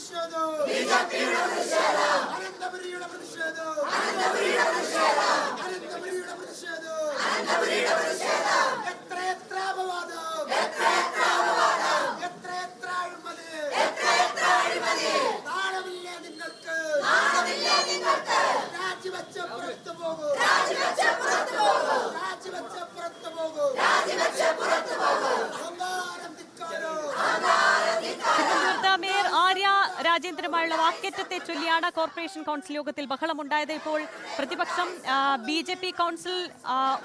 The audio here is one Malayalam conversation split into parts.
പ്രതിഷേധം. അനന്തപുരിയുടെ പ്രതിഷേധം. അനന്തപുരിയുടെ പ്രതിഷേധം. എത്ര എത്ര അപവാദം. എത്ര എത്ര അഴിമതി. നാണമില്ലേ നിങ്ങൾക്ക് രാജിവെച്ച പുറത്തു പോകൂ രാജിവെച്ച പുറത്തു പോകൂ അഹങ്കാരം ധിക്കാരം. തിരുവനന്തപുരത്ത് മേയർ ആര്യ രാജേന്ദ്രനുമായുള്ള വാക്കേറ്റത്തെ ചൊല്ലിയാണ് കോർപ്പറേഷൻ കൗൺസിൽ യോഗത്തിൽ ബഹളമുണ്ടായത്. ഇപ്പോൾ പ്രതിപക്ഷം ബി ജെ പി കൗൺസിൽ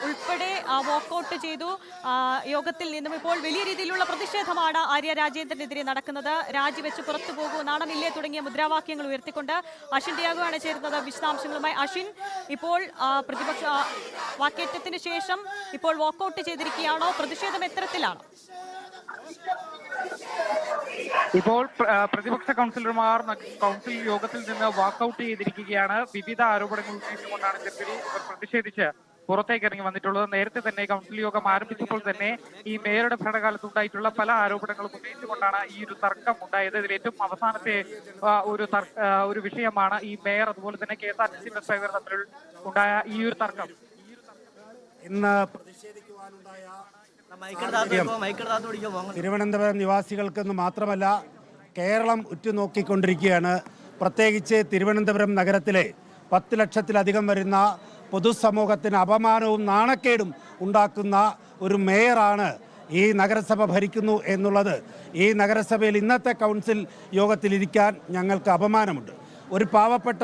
ഉൾപ്പെടെ വാക്കൌട്ട് ചെയ്തു. യോഗത്തിൽ നിന്നും ഇപ്പോൾ വലിയ രീതിയിലുള്ള പ്രതിഷേധമാണ് ആര്യ രാജേന്ദ്രനെതിരെ നടക്കുന്നത്. രാജിവെച്ച് പുറത്തു പോകൂ നാണമില്ലേ തുടങ്ങിയ മുദ്രാവാക്യങ്ങൾ ഉയർത്തിക്കൊണ്ട് അശ്വിൻ ത്യാഗമാണ് ചേരുന്നത് വിശദാംശങ്ങളുമായി അശ്വിൻ. ഇപ്പോൾ പ്രതിപക്ഷ വാക്കേറ്റത്തിന് ശേഷം ഇപ്പോൾ വാക്കൌട്ട് ചെയ്തിരിക്കുകയാണോ? പ്രതിഷേധം എത്തരത്തിലാണ്? ഇപ്പോൾ പ്രതിപക്ഷ കൗൺസിലർമാർ കൗൺസിൽ യോഗത്തിൽ നിന്ന് വാക്കൌട്ട് ചെയ്തിരിക്കുകയാണ്. വിവിധ ആരോപണങ്ങൾ ഉന്നയിച്ചുകൊണ്ടാണ് ഗഡ്കരി പ്രതിഷേധിച്ച് പുറത്തേക്ക് ഇറങ്ങി വന്നിട്ടുള്ളത്. നേരത്തെ തന്നെ കൗൺസിൽ യോഗം ആരംഭിച്ചപ്പോൾ തന്നെ ഈ മേയറുടെ ഭരണകാലത്ത് ഉണ്ടായിട്ടുള്ള പല ആരോപണങ്ങളും ഉന്നയിച്ചുകൊണ്ടാണ് ഈ ഒരു തർക്കം ഉണ്ടായത്. ഇതിൽ ഏറ്റവും അവസാനത്തെ ഒരു ഒരു വിഷയമാണ് ഈ മേയർ അതുപോലെ തന്നെ K S R T C bus driver തമ്മിൽ ഉണ്ടായ ഈ ഒരു തർക്കം. ഇന്ന് പ്രതിഷേധിക്കുവാനുണ്ടായ തിരുവനന്തപുരം നിവാസികൾക്കെന്ന് മാത്രമല്ല കേരളം ഉറ്റുനോക്കിക്കൊണ്ടിരിക്കുകയാണ്. പ്രത്യേകിച്ച് തിരുവനന്തപുരം നഗരത്തിലെ പത്ത് ലക്ഷത്തിലധികം വരുന്ന പൊതുസമൂഹത്തിന് അപമാനവും നാണക്കേടും ഉണ്ടാക്കുന്ന ഒരു മേയറാണ് ഈ നഗരസഭ ഭരിക്കുന്നു എന്നുള്ളത്. ഈ നഗരസഭയിൽ ഇന്നത്തെ കൗൺസിൽ യോഗത്തിലിരിക്കാൻ ഞങ്ങൾക്ക് അപമാനമുണ്ട്. ഒരു പാവപ്പെട്ട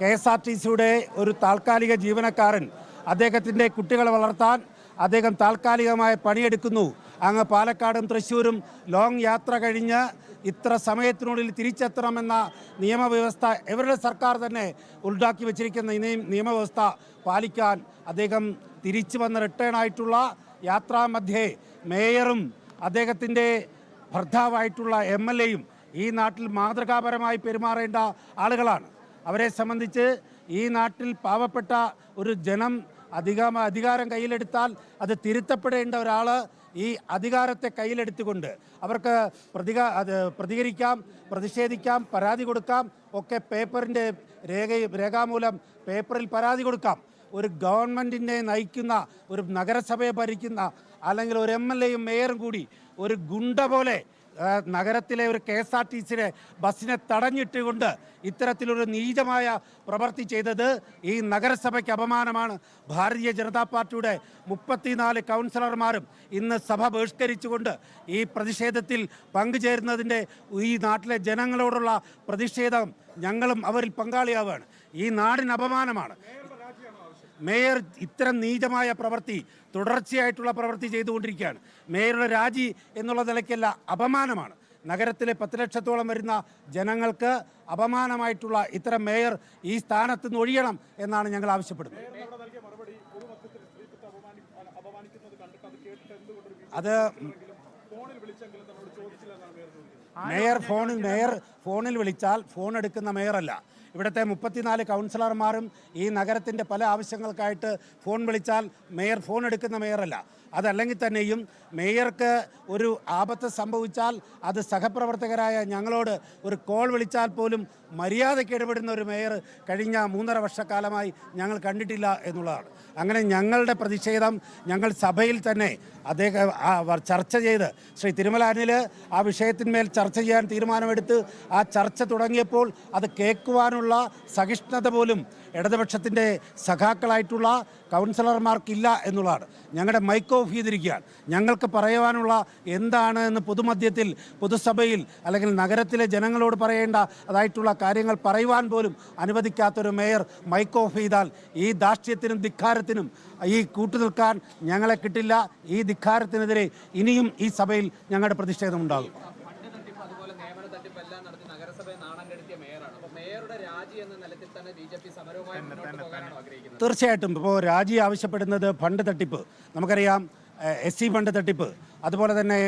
കെ എസ് ആർ ടി സിയുടെ ഒരു താൽക്കാലിക ജീവനക്കാരൻ അദ്ദേഹത്തിന്റെ കുട്ടികളെ വളർത്താൻ അദ്ദേഹം താൽക്കാലികമായി പണിയെടുക്കുന്നു. അങ്ങ് പാലക്കാടും തൃശ്ശൂരും ലോങ് യാത്ര കഴിഞ്ഞ് ഇത്ര സമയത്തിനുള്ളിൽ തിരിച്ചെത്തണമെന്ന നിയമവ്യവസ്ഥ ഇവരുടെ സർക്കാർ തന്നെ ഉണ്ടാക്കി വെച്ചിരിക്കുന്ന ഇനിയും നിയമവ്യവസ്ഥ പാലിക്കാൻ അദ്ദേഹം തിരിച്ചു വന്ന് റിട്ടേൺ ആയിട്ടുള്ള യാത്രാമധ്യേ മേയറും അദ്ദേഹത്തിന്റെ ഭർത്താവായിട്ടുള്ള എം എൽ എയും ഈ നാട്ടിൽ മാതൃകാപരമായി പെരുമാറേണ്ട ആളുകളാണ്. അവരെ സംബന്ധിച്ച് ഈ നാട്ടിൽ പാവപ്പെട്ട ഒരു ജനം അധിക അധികാരം കയ്യിലെടുത്താൽ അത് തിരുത്തപ്പെടേണ്ട ഒരാൾ ഈ അധികാരത്തെ കയ്യിലെടുത്തുകൊണ്ട് അവർക്ക് പ്രതിക പ്രതികരിക്കാം പ്രതിഷേധിക്കാം പരാതി കൊടുക്കാം ഒക്കെ പേപ്പറിന്റെ രേഖ രേഖാമൂലം പേപ്പറിൽ പരാതി കൊടുക്കാം. ഒരു ഗവൺമെന്റിനെ നയിക്കുന്ന ഒരു നഗരസഭയെ ഭരിക്കുന്ന അല്ലെങ്കിൽ ഒരു എം എൽ എയും മേയറും കൂടി ഒരു ഗുണ്ട പോലെ നഗരത്തിലെ ഒരു കെ എസ് ആർ ടി സിയുടെ ബസ്സിനെ തടഞ്ഞിട്ടുകൊണ്ട് ഇത്തരത്തിലൊരു നീചമായ പ്രവൃത്തി ചെയ്തത് ഈ നഗരസഭയ്ക്ക് അപമാനമാണ്. ഭാരതീയ ജനതാ പാർട്ടിയുടെ മുപ്പത്തിനാല് കൗൺസിലർമാരും ഇന്ന് സഭ ബഹിഷ്കരിച്ചുകൊണ്ട് ഈ പ്രതിഷേധത്തിൽ പങ്കുചേരുന്നതിന്റെ ഈ നാട്ടിലെ ജനങ്ങളോടുള്ള പ്രതിഷേധം ഞങ്ങളും അവരിൽ പങ്കാളിയാവുകയാണ്. ഈ നാടിന് അപമാനമാണ്. മേയർ ഇത്തരം നീചമായ പ്രവൃത്തി തുടർച്ചയായിട്ടുള്ള പ്രവൃത്തി ചെയ്തുകൊണ്ടിരിക്കുകയാണ്. മേയറുടെ രാജി എന്നുള്ള നിലയ്ക്കല്ല അപമാനമാണ്. നഗരത്തിലെ പത്ത് ലക്ഷത്തോളം വരുന്ന ജനങ്ങൾക്ക് അപമാനമായിട്ടുള്ള ഇത്തരം മേയർ ഈ സ്ഥാനത്ത് നിന്ന് ഒഴിയണം എന്നാണ് ഞങ്ങൾ ആവശ്യപ്പെടുന്നത്. അത് മേയർ ഫോണിൽ മേയർ ഫോണിൽ വിളിച്ചാൽ ഫോൺ എടുക്കുന്ന മേയറല്ല. ഇവിടുത്തെ മുപ്പത്തിനാല് കൗൺസിലർമാരും ഈ നഗരത്തിന്റെ പല ആവശ്യങ്ങൾക്കായിട്ട് ഫോൺ വിളിച്ചാൽ മേയർ ഫോൺ എടുക്കുന്ന മേയറല്ല. അതല്ലെങ്കിൽ തന്നെയും മേയർക്ക് ഒരു ആപത്ത് സംഭവിച്ചാൽ അത് സഹപ്രവർത്തകരായ ഞങ്ങളോട് ഒരു കോൾ വിളിച്ചാൽ പോലും മര്യാദയ്ക്ക് ഇടപെടുന്ന ഒരു മേയർ കഴിഞ്ഞ മൂന്നര വർഷക്കാലമായി ഞങ്ങൾ കണ്ടിട്ടില്ല എന്നുള്ളതാണ്. അങ്ങനെ ഞങ്ങളുടെ പ്രതിഷേധം ഞങ്ങൾ സഭയിൽ തന്നെ അദ്ദേഹം ചർച്ച ചെയ്ത് ശ്രീ തിരുമലാനിൽ ആ വിഷയത്തിന്മേൽ ചർച്ച ചെയ്യാൻ തീരുമാനമെടുത്ത് ആ ചർച്ച തുടങ്ങിയപ്പോൾ അത് കേൾക്കുവാനുള്ള സഹിഷ്ണുത പോലും ഇടതുപക്ഷത്തിന്റെ സഖാക്കളായിട്ടുള്ള കൗൺസിലർമാർക്കില്ല എന്നുള്ളതാണ്. ഞങ്ങളുടെ മൈക്ക് ഓഫ് ചെയ്തിരിക്കുകയാണ്. ഞങ്ങൾക്ക് പറയുവാനുള്ള എന്താണ് എന്ന് പൊതുമധ്യത്തിൽ പൊതുസഭയിൽ അല്ലെങ്കിൽ നഗരത്തിലെ ജനങ്ങളോട് പറയേണ്ട അതായിട്ടുള്ള കാര്യങ്ങൾ പറയുവാൻ പോലും അനുവദിക്കാത്തൊരു മേയർ മൈക്ക് ഓഫ് ചെയ്താൽ ഈ ദാഷ്ട്യത്തിനും ധിക്കാരത്തിനും ഈ കൂട്ടുനിൽക്കാൻ ഞങ്ങളെ കിട്ടില്ല. ഈ ധിക്കാരത്തിനെതിരെ ഇനിയും ഈ സഭയിൽ ഞങ്ങളുടെ പ്രതിഷേധം ഉണ്ടാകും ഫണ്ട് തട്ടിപ്പ് അതുപോലെ നിയമന തട്ടിപ്പ് എല്ലാം നടത്തി നഗരസഭയെ നാണം കെടുത്തിയ മേയറാണ് അപ്പൊ മേയറുടെ രാജി എന്ന നിലത്തിൽ തന്നെ ബി ജെ പി സമരവുമായി മുന്നോട്ട് പോകാനാണ് ആഗ്രഹിക്കുന്നത് തീർച്ചയായിട്ടും. ഇപ്പോൾ രാജി ആവശ്യപ്പെടുന്നത് ഫണ്ട് തട്ടിപ്പ്. നമുക്കറിയാം എസ് സി ഫണ്ട് തട്ടിപ്പ്. അതുപോലെ തന്നെ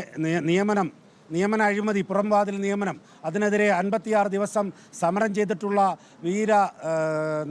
നിയമനം നിയമന അഴിമതി പുറംവാതിൽ നിയമനം. അതിനെതിരെ അൻപത്തിയാറ് ദിവസം സമരം ചെയ്തിട്ടുള്ള വീര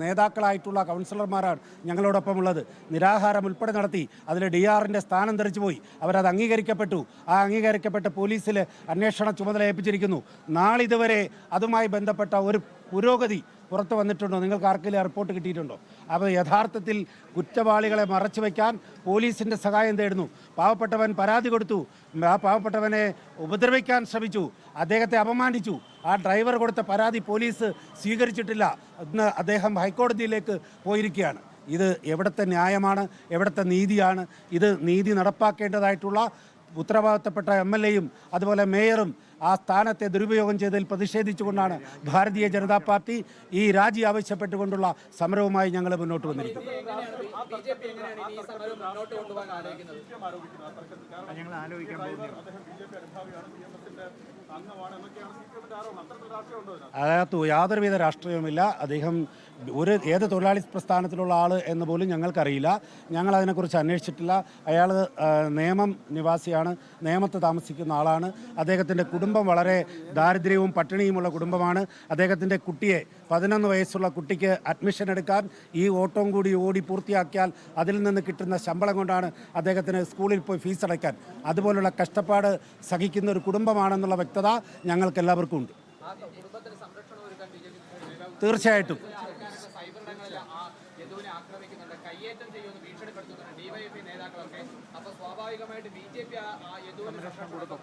നേതാക്കളായിട്ടുള്ള കൗൺസിലർമാരാണ് ഞങ്ങളോടൊപ്പം ഉള്ളത് നിരാഹാരം ഉൾപ്പെടെ നടത്തി. അതിൽ ഡി ആറിന്റെ സ്ഥാനം തെറിച്ചു പോയി. അവരത് അംഗീകരിക്കപ്പെട്ടു. ആ അംഗീകരിക്കപ്പെട്ട പോലീസിൽ അന്വേഷണ ചുമതല ഏൽപ്പിച്ചിരിക്കുന്നു. നാളിതുവരെ അതുമായി ബന്ധപ്പെട്ട ഒരു പുരോഗതി പുറത്തു വന്നിട്ടുണ്ടോ? നിങ്ങൾക്ക് ആർക്കെങ്കിലും റിപ്പോർട്ട് കിട്ടിയിട്ടുണ്ടോ? അപ്പോൾ യഥാർത്ഥത്തിൽ കുറ്റവാളികളെ മറച്ചു വയ്ക്കാൻ പോലീസിന്റെ സഹായം തേടുന്നു. പാവപ്പെട്ടവൻ പരാതി കൊടുത്തു. ആ പാവപ്പെട്ടവനെ ഉപദ്രവിക്കാൻ ശ്രമിച്ചു. അദ്ദേഹത്തെ അപമാനിച്ചു. ആ ഡ്രൈവർ കൊടുത്ത പരാതി പോലീസ് സ്വീകരിച്ചിട്ടില്ല. ഇന്ന് അദ്ദേഹം ഹൈക്കോടതിയിലേക്ക് പോയിരിക്കുകയാണ്. ഇത് എവിടുത്തെ ന്യായമാണ്? എവിടുത്തെ നീതിയാണ്? ഇത് നീതി നടപ്പാക്കേണ്ടതായിട്ടുള്ള ഉത്തരവാദിത്തപ്പെട്ട എം അതുപോലെ മേയറും ആ സ്ഥാനത്തെ ദുരുപയോഗം ചെയ്തതിൽ പ്രതിഷേധിച്ചുകൊണ്ടാണ് ഭാരതീയ ജനതാ പാർട്ടി ഈ രാജി ആവശ്യപ്പെട്ടുകൊണ്ടുള്ള സമരവുമായി ഞങ്ങൾ മുന്നോട്ട് വന്നിരിക്കുന്നത്. അതിനകത്ത് യാതൊരുവിധ രാഷ്ട്രീയവുമില്ല. അദ്ദേഹം ഒരു ഏത് തൊഴിലാളി പ്രസ്ഥാനത്തിലുള്ള ആൾ എന്ന് പോലും ഞങ്ങൾക്കറിയില്ല. ഞങ്ങൾ അതിനെക്കുറിച്ച് അന്വേഷിച്ചിട്ടില്ല അയാൾ നിയമം നിവാസിയാണ്. നിയമത്ത് താമസിക്കുന്ന ആളാണ്. അദ്ദേഹത്തിന്റെ കുടുംബം വളരെ ദാരിദ്ര്യവും പട്ടിണിയുമുള്ള കുടുംബമാണ്. അദ്ദേഹത്തിന്റെ കുട്ടിയെ പതിനൊന്ന് വയസ്സുള്ള കുട്ടിക്ക് അഡ്മിഷൻ എടുക്കാൻ ഈ ഓട്ടവും കൂടി ഓടി പൂർത്തിയാക്കിയാൽ അതിൽ നിന്ന് കിട്ടുന്ന ശമ്പളം കൊണ്ടാണ് അദ്ദേഹത്തിന് സ്കൂളിൽ പോയി ഫീസ് അടയ്ക്കാൻ. അതുപോലുള്ള കഷ്ടപ്പാട് സഹിക്കുന്ന ഒരു കുടുംബമാണെന്നുള്ള വ്യക്തത ഞങ്ങൾക്ക് എല്ലാവർക്കും ഉണ്ട് തീർച്ചയായിട്ടും. ആ യദുവിനെ ആക്രമിക്കുന്നുണ്ട്. കയ്യേറ്റം ചെയ്യുമെന്ന് ഭീഷണിപ്പെടുത്തുന്നുണ്ട് ഡിവൈഎഫ്ഐ നേതാക്കളൊക്കെ. അപ്പൊ സ്വാഭാവികമായിട്ട് ബി ജെ പി ആ യദുവിന്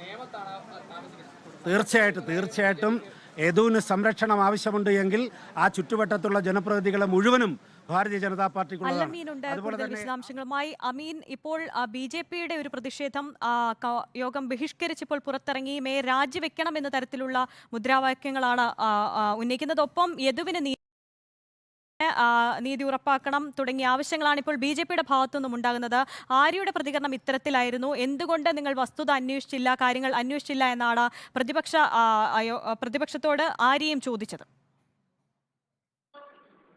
നിയമത്താണ് താമസിക്കുന്നത്. തീർച്ചയായിട്ടും തീർച്ചയായിട്ടും യദുവിന് സംരക്ഷണം ആവശ്യമുണ്ട് എങ്കിൽ ആ ചുറ്റുവട്ടത്തുള്ള ജനപ്രതിനിധികളെ മുഴുവനും ഭാരതീയ ജനതാ തന്നെ വിശദാംശങ്ങളുമായി. അമീൻ ഇപ്പോൾ ബി ജെ പിയുടെ ഒരു പ്രതിഷേധം യോഗം ബഹിഷ്കരിച്ചപ്പോൾ പുറത്തിറങ്ങി. മേ രാജിവെക്കണം എന്ന തരത്തിലുള്ള മുദ്രാവാക്യങ്ങളാണ് ഉന്നയിക്കുന്നത്. ഒപ്പം യദുവിന് നീതി ഉറപ്പാക്കണം തുടങ്ങിയ ആവശ്യങ്ങളാണ് ഇപ്പോൾ ബി ജെ പിയുടെ ഭാഗത്തുനിന്നും ഉണ്ടാകുന്നത്. ആര്യയുടെ പ്രതികരണം ഇത്തരത്തിലായിരുന്നു. എന്തുകൊണ്ട് നിങ്ങൾ വസ്തുത അന്വേഷിച്ചില്ല കാര്യങ്ങൾ അന്വേഷിച്ചില്ല എന്നാണ് പ്രതിപക്ഷ പ്രതിപക്ഷത്തോട് ആര്യയും ചോദിച്ചത്.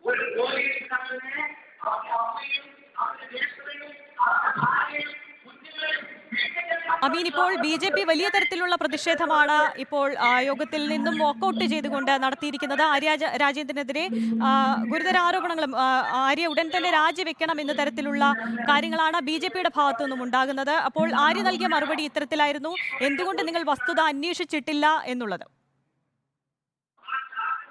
ഒരു അമീൻ ഇപ്പോൾ ബി ജെ പി വലിയ തരത്തിലുള്ള പ്രതിഷേധമാണ് ഇപ്പോൾ യോഗത്തിൽ നിന്നും വാക്കൌട്ട് ചെയ്തുകൊണ്ട് നടത്തിയിരിക്കുന്നത്. ആര്യ രാജേന്ദ്രനെതിരെ ഗുരുതര ആരോപണങ്ങളും ആര്യ ഉടൻ തന്നെ രാജിവെക്കണം എന്ന തരത്തിലുള്ള കാര്യങ്ങളാണ് ബി ജെ പിയുടെ ഭാഗത്തു നിന്നും ഉണ്ടാകുന്നത്. അപ്പോൾ ആര്യ നൽകിയ മറുപടി ഇത്തരത്തിലായിരുന്നു. എന്തുകൊണ്ട് നിങ്ങൾ വസ്തുത അന്വേഷിച്ചിട്ടില്ല എന്നുള്ളത്?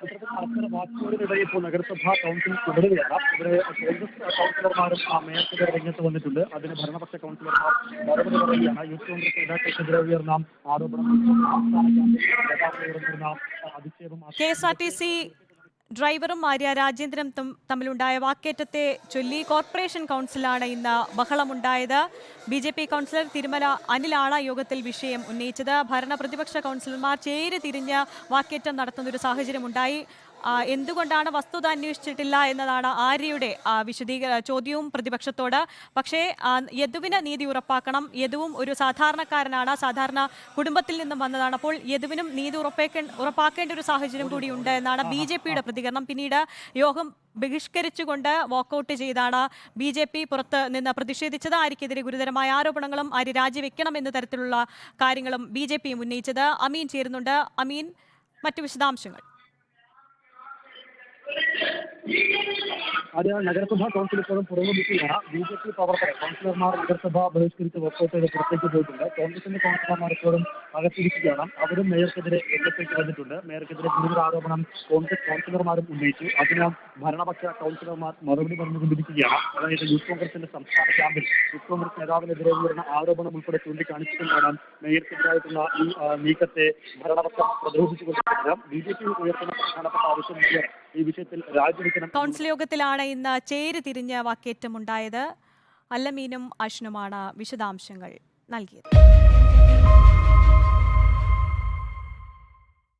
അത്തരം വാക്കുകളിനിടെ ഇപ്പോൾ നഗരസഭാ കൗൺസിൽ തുടരുകയാണ്. ഇവിടെ കോൺഗ്രസ് കൗൺസിലർമാരും ആ മേയർക്കെതിരെ രംഗത്ത് വന്നിട്ടുണ്ട്. അതിന് ഭരണപക്ഷ കൗൺസിലർമാർ മറുപടി പറയുകയാണ്. യൂത്ത് കോൺഗ്രസ് നേതാക്കൾക്കെതിരെ ഉയർന്ന ആരോപണം ഉയർന്നിരുന്ന അധിക്ഷേപം K S R T C ഡ്രൈവറും ആര്യ രാജേന്ദ്രനും തമ്മിലുണ്ടായ വാക്കേറ്റത്തെ ചൊല്ലി കോർപ്പറേഷൻ കൗൺസിലാണ് ഇന്ന് ബഹളമുണ്ടായത്. B J P councillor Thirumala അനിലാണ് യോഗത്തിൽ വിഷയം ഉന്നയിച്ചത്. ഭരണ പ്രതിപക്ഷ കൗൺസിലർമാർ ചേരി തിരിഞ്ഞ് വാക്കേറ്റം നടത്തുന്ന ഒരു സാഹചര്യമുണ്ടായി. എന്തുകൊണ്ടാണ് വസ്തുത അന്വേഷിച്ചിട്ടില്ല എന്നതാണ് ആര്യയുടെ വിശദീകര ചോദ്യവും പ്രതിപക്ഷത്തോട്. പക്ഷേ യദുവിന് നീതി ഉറപ്പാക്കണം. യദുവും ഒരു സാധാരണക്കാരനാണ്. സാധാരണ കുടുംബത്തിൽ നിന്നും വന്നതാണ്. അപ്പോൾ യദുവിനും നീതി ഉറപ്പേക്ക ഉറപ്പാക്കേണ്ട ഒരു സാഹചര്യം കൂടി ഉണ്ട് എന്നാണ് ബി ജെ പിയുടെ പ്രതികരണം. പിന്നീട് യോഗം ബഹിഷ്കരിച്ചുകൊണ്ട് വാക്കൌട്ട് ചെയ്താണ് ബി ജെ പി പുറത്ത് നിന്ന് പ്രതിഷേധിച്ചത് ആര്യക്കെതിരെ ഗുരുതരമായ ആരോപണങ്ങളും ആര്യ രാജിവെക്കണം എന്ന തരത്തിലുള്ള കാര്യങ്ങളും ബി ജെ പിയും ഉന്നയിച്ചത് അമീൻ ചേരുന്നുണ്ട്. അമീൻ മറ്റു വിശദാംശങ്ങൾ. അത് നഗരസഭാ കൗൺസിൽ ഇപ്പോഴും പുരോഗമിക്കുകയാണ് ബി ജെ പി പ്രവർത്തകർ കൗൺസിലർമാർ നഗരസഭ ബഹിഷ്കരിച്ച് വർക്കൗട്ട് പുറത്തേക്ക് പോയിട്ടുണ്ട്. കോൺഗ്രസിന്റെ കൗൺസിലർമാർ ഇപ്പോഴും അകത്തിരിക്കുകയാണ്. അവരും മേയർക്കെതിരെ രംഗത്തേക്ക് വന്നിട്ടുണ്ട്. മേയർക്കെതിരെ ഗുരുതര ആരോപണം കോൺഗ്രസ് കൗൺസിലർമാരും ഉന്നയിച്ചു. അതിന് ഭരണപക്ഷ കൗൺസിലർമാർ മറുപടി പറഞ്ഞുകൊണ്ടിരിക്കുകയാണ്. അതായത് യൂത്ത് കോൺഗ്രസിന്റെ സംസ്ഥാന ക്യാമ്പിൽ യൂത്ത് കോൺഗ്രസ് നേതാവിനെതിരെ ഉയർന്ന ആരോപണം ഉൾപ്പെടെ ചൂണ്ടിക്കാണിച്ചിട്ടുണ്ടാണ് മേയർക്കെതിരായിട്ടുള്ള ഈ നീക്കത്തെ ഭരണപക്ഷം പ്രതിരോധിച്ചുകൊണ്ടിരിക്കുന്നത്. ബി ജെ പി ഉയർത്തുന്ന പ്രധാനപ്പെട്ട ആവശ്യം ഈ വിഷയത്തിൽ രാജിവെക്കണം കൗൺസിൽ യോഗത്തിലാണ് ഇന്ന് ചേരി തിരിഞ്ഞ് വാക്കേറ്റമുണ്ടായത്. അല്ലമീനും അഷ്നുമാണ് വിശദാംശങ്ങൾ നൽകിയത്.